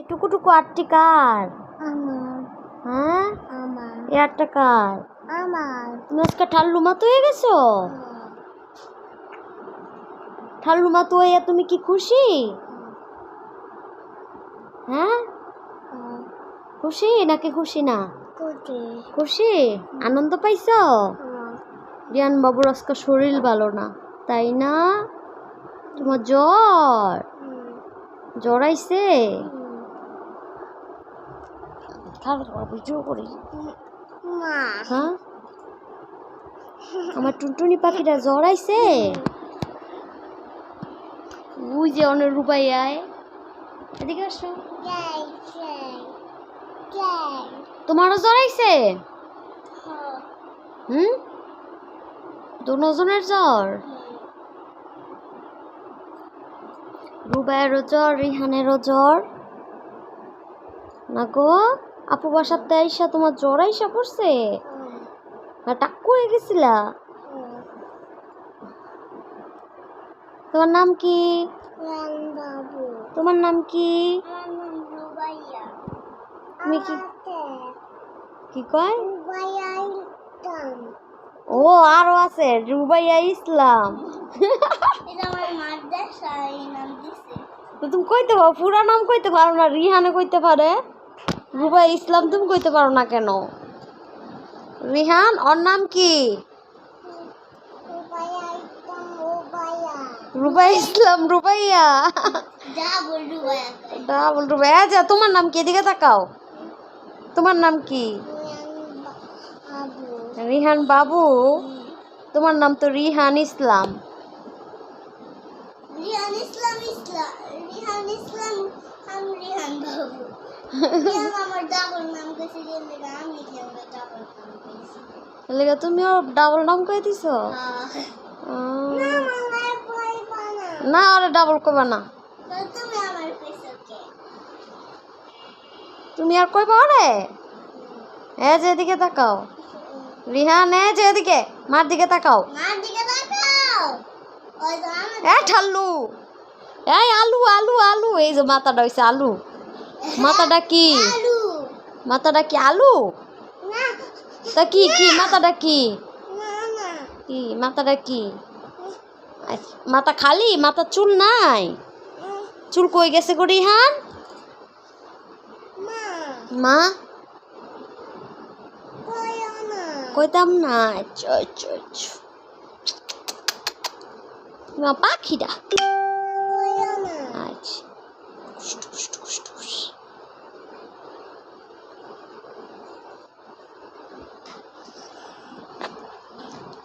এটুকু টুকু আটটি কার? হ্যাঁ? এই আটটা কার? তুমি আজকে ঠাল্লু মাতো হয়ে গেছো? ঠাল্লু মাতো হয়ে তুমি কি খুশি? হ্যাঁ? খুশি নাকি খুশি না? খুশি। আনন্দ পাইছো? রিয়ান বাবুর আজকে শরীর ভালো না তাই না? তোমার জ্বর? জ্বর আইছে? জোর করি হ্যাঁ? আমার টুনটুনি পাখিটা জ্বর আইছে? ওই যে অনেক রূপাই আয়। এদিকে আসো। তোমারও জ্বর আইছে? হুম? দুজনের জ্বর? রুবাইয়েরও জ্বর রিহানেরও জ্বর। না গো? আপু বাসাতে আইসা তোমার জ্বর আইসা পড়ছে? না টাক করে গেছিলা? তোমার নাম কি? তোমার নাম কি? তুমি কি কি কয়? ও আরও আছে রুবাইয়া ইসলাম। তুমি কইতে পারো পুরা নাম কইতে পারো না রিহানে কইতে পারে? রুবাই ইসলাম তুমি কইতে পারো না কেন? রিহান ওর নাম কি? রুবাইয়া ইসলাম রুবাইয়া। রুবাই ইসলাম রুবাইয়া। যা ডাবল রুবাই। আচ্ছা তোমার নাম কি? এদিকে তাকাও। তোমার নাম কি? রিহান বাবু। তোমার নাম তো রিহান ইসলাম। রিহান ইসলাম ইসলাম রিহান ইসলাম আম রিহান বাবু। তুমি তুমি ডাবল নাম করে দিছ? না আরে ডাবল কবা না। তুমি আর কইবা রে এ যেদিকে তাকাও। রিহান এ যে এদিকে মার দিকে তাকাও। এ ঠাল্লু। এই আলু আলু আলু। এই যে মাথাটা হইছে আলু। মাথাটা কি? মাথাটা কি আলু? তা কি কি? মাথাটা কি? কি? মাথাটা কি? আচ্ছা, মাথা খালি? মাথা চুল নাই? চুল কই গেছে গো রিহান? মা? কইতাম না। পাখিটা।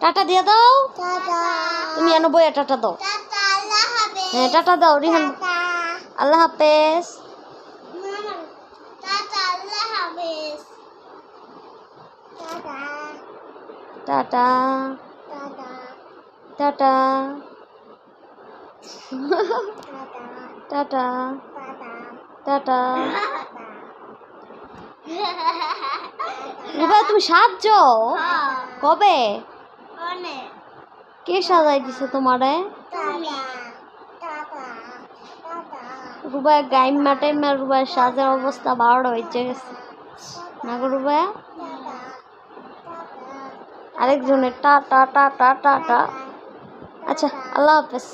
টাটা দিয়ে দাও। তুমি এনো বইয়া টাটা দাও। হ্যাঁ টাটা দাও রিহান। আল্লাহ হাফেজ। Tata tata. Tata. Tata. Ruba তুমি সাহায্য কবে? কে সাজাই দিছে তোমারে? রুবায় গাইম মাটাই মা রুবাই সাজার অবস্থা বারোটা হয়েছে গেছে। না গো রুবাই? আরেকজনের টা টা টা টা টা টা। আচ্ছা আল্লাহ হাফেজ।